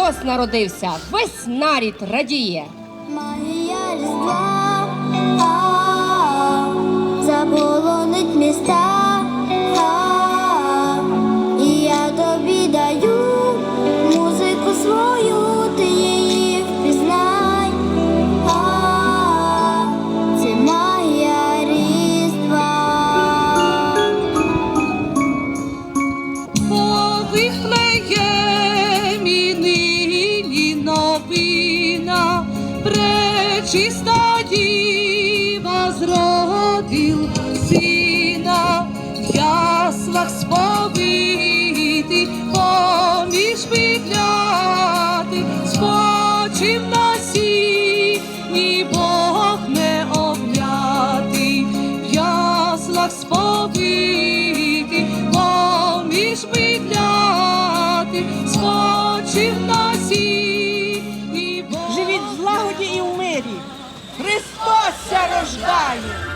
Христос народився, весь нарід радіє. Магія різдва нині пречиста діва зродил сина, в яслах сповити, поміж підляти, спочив на сіні, Бог не обнятий, в яслах сповити, поміж підляти, спочив на сіні, Бог Живіть